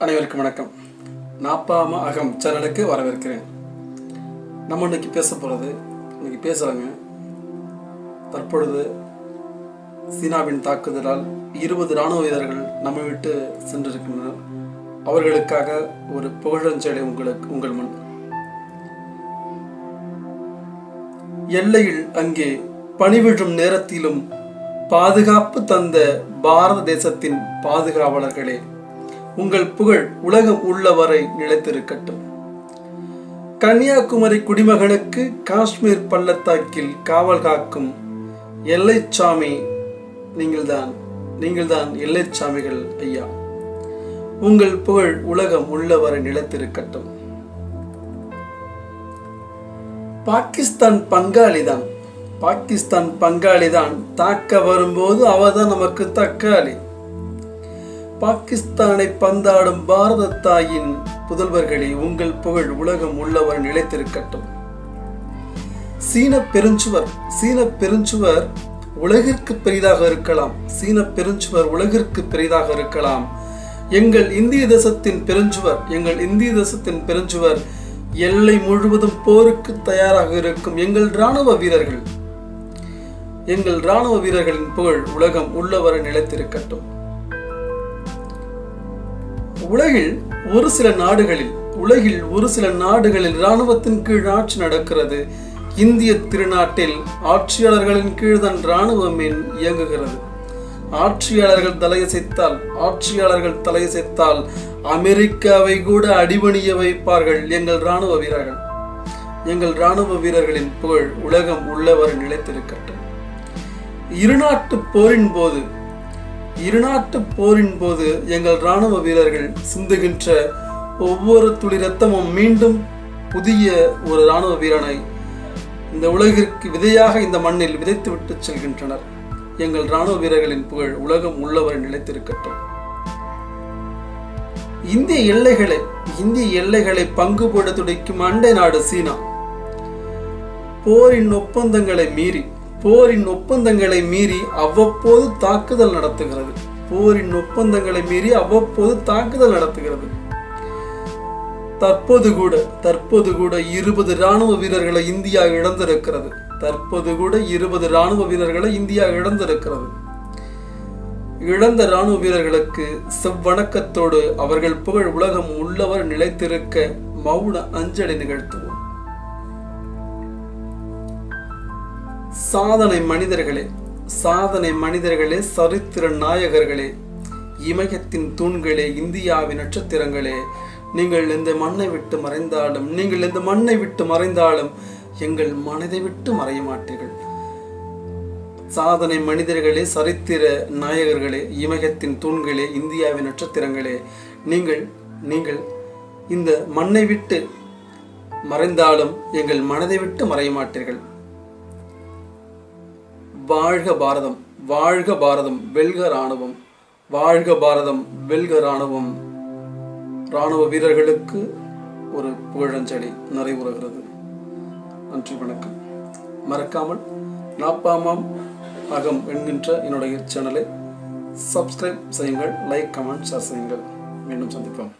அனைவருக்கும் வணக்கம். நாப்பாம அகம் சேனலுக்கு வரவேற்கிறேன். நம்ம இன்னைக்கு பேச போகிறது இன்னைக்கு பேசுகிறாங்க தற்பொழுது சீனாவின் தாக்குதலால் இருபது இராணுவ வீரர்கள் நம்ம விட்டு சென்றிருக்கின்றனர். அவர்களுக்காக ஒரு புகழஞ்சலை உங்களுக்கு உங்கள் முன். எல்லையில் அங்கே பணிவிடும் நேரத்திலும் பாதுகாப்பு தந்த பாரத தேசத்தின் பாதுகாவலர்களே உங்கள் புகழ் உலகம் உள்ளவரை நிலைத்திருக்கட்டும். கன்னியாகுமரி குடிமகனுக்கு காஷ்மீர் பள்ளத்தாக்கில் காவல் காக்கும் எல்லைச்சாமி நீங்கள்தான் நீங்கள்தான் எல்லைச்சாமிகள் ஐயா. உங்கள் புகழ் உலகம் உள்ளவரை நிலைத்திருக்கட்டும். பாகிஸ்தான் பங்காளிதான் பாகிஸ்தான் பங்காளிதான். தாக்க வரும்போது அவதான் நமக்கு தக்காளி. பாகிஸ்தானை பந்தாடும் பாரத தாயின் புதல்வர்களே உங்கள் புகழ் உலகம் உள்ளவர் நிலைத்திருக்கட்டும். சீன பெருஞ்சுவர் சீன பெருஞ்சுவர் உலகிற்கு பெரிதாக இருக்கலாம். சீன பெருஞ்சுவர் உலகிற்கு பெரிதாக இருக்கலாம். எங்கள் இந்திய தேசத்தின் பெருஞ்சுவர் எங்கள் இந்திய தேசத்தின் பெருஞ்சுவர் எல்லை முழுவதும் போருக்கு தயாராக இருக்கும் எங்கள் இராணுவ வீரர்கள். எங்கள் இராணுவ வீரர்களின் புகழ் உலகம் உள்ளவரை நிலைத்திருக்கட்டும். உலகில் ஒரு சில நாடுகளில் உலகில் ஒரு சில நாடுகளில் இராணுவத்தின் கீழ் ஆட்சி நடக்கிறது. இந்திய திருநாட்டில் ஆட்சியாளர்களின் கீழ் தான் இராணுவம் இயங்குகிறது. ஆட்சியாளர்கள் தலையசைத்தால் ஆட்சியாளர்கள் தலையசைத்தால் அமெரிக்காவை கூட அடிபணிய வைப்பார்கள் எங்கள் இராணுவ வீரர்கள். எங்கள் இராணுவ வீரர்களின் புகழ் உலகம் உள்ளவர் நிலைத்திருக்கட்டும். இருநாட்டு போரின் போது இருநாட்டு போரின் போது எங்கள் இராணுவ வீரர்கள் சிந்துகின்ற ஒவ்வொரு துளி ரத்தமும் மீண்டும் புதிய ஒரு இராணுவ வீரனை இந்த உலகிற்கு விதையாக இந்த மண்ணில் விதைத்துவிட்டு செல்கின்றனர். எங்கள் இராணுவ வீரர்களின் புகழ் உலகம் உள்ளவரை நிலைத்திருக்கட்டும். இந்திய எல்லைகளை இந்திய எல்லைகளை பங்கு போட துடிக்கும் அண்டை நாடு சீனா. போரின் ஒப்பந்தங்களை மீறி போரின் ஒப்பந்தங்களை மீறி அவ்வப்போது தாக்குதல் நடத்துகிறது. போரின் ஒப்பந்தங்களை மீறி அவ்வப்போது தாக்குதல் நடத்துகிறது. தற்போது கூட தற்போது கூட இருபது ராணுவ வீரர்களை இந்தியா இழந்திருக்கிறது. தற்போது கூட இருபது ராணுவ வீரர்களை இந்தியா இழந்திருக்கிறது. இழந்த ராணுவ வீரர்களுக்கு செவ்வணக்கத்தோடு அவர்கள் புகழ் உலகம் உள்ளவர் நிலைத்திருக்க மௌன அஞ்சலி நிகழ்த்துவோம். சாதனை மனிதர்களே சாதனை மனிதர்களே சரித்திர நாயகர்களே இமயத்தின் தூண்களே இந்தியாவின் நட்சத்திரங்களே நீங்கள் இந்த மண்ணை விட்டு மறைந்தாலும் நீங்கள் இந்த மண்ணை விட்டு மறைந்தாலும் எங்கள் மனதை விட்டு மறைய மாட்டீர்கள். சாதனை மனிதர்களே சரித்திர நாயகர்களே இமயத்தின் தூண்களே இந்தியாவின் நட்சத்திரங்களே நீங்கள் நீங்கள் இந்த மண்ணை விட்டு மறைந்தாலும் எங்கள் மனதை விட்டு மறைய மாட்டீர்கள். வாழ்க பாரதம் வாழ்க பாரதம் வெல்க ராணுவம் வாழ்க பாரதம் வெல்க ராணுவம் ராணுவ வீரர்களுக்கு ஒரு புகழஞ்சலி நிறைவுறுகிறது. நன்றி வணக்கம். மறக்காமல் நாப்பாமாம் அகம் என்கின்ற என்னுடைய சேனலை சப்ஸ்கிரைப் செய்யுங்கள் லைக் கமெண்ட் ஷேர் செய்யுங்கள். மீண்டும் சந்திப்போம்.